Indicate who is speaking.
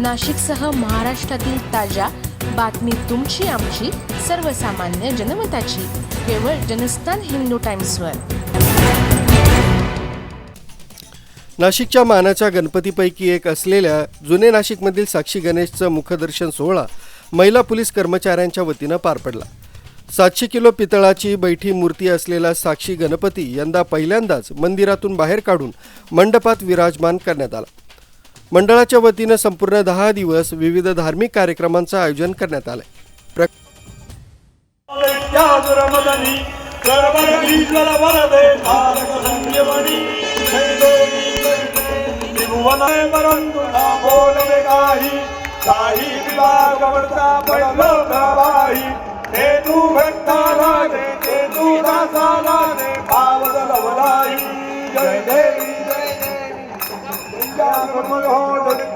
Speaker 1: नाशिकसह महाराष्ट्रातील ताज्या बातमी तुमची आमची सर्वसामान्य जनमताची. केवळ जनस्थान हिंदू टाइम्सवर.
Speaker 2: नाशिकच्या मानाच्या गणपतीपैकी एक असलेल्या जुने नाशिकमधील साक्षी गणेशचं मुखदर्शन सोहळा महिला पोलीस कर्मचाऱ्यांच्या वतीनं पार पडला. सातशे किलो पितळाची बैठी मूर्ती असलेला साक्षी गणपती यंदा पहिल्यांदाच मंदिरातून बाहेर काढून मंडपात विराजमान करण्यात आला. मंडळाच्या वतीनं संपूर्ण दहा दिवस विविध धार्मिक कार्यक्रमांचं आयोजन करण्यात आलं प्र
Speaker 3: Lord,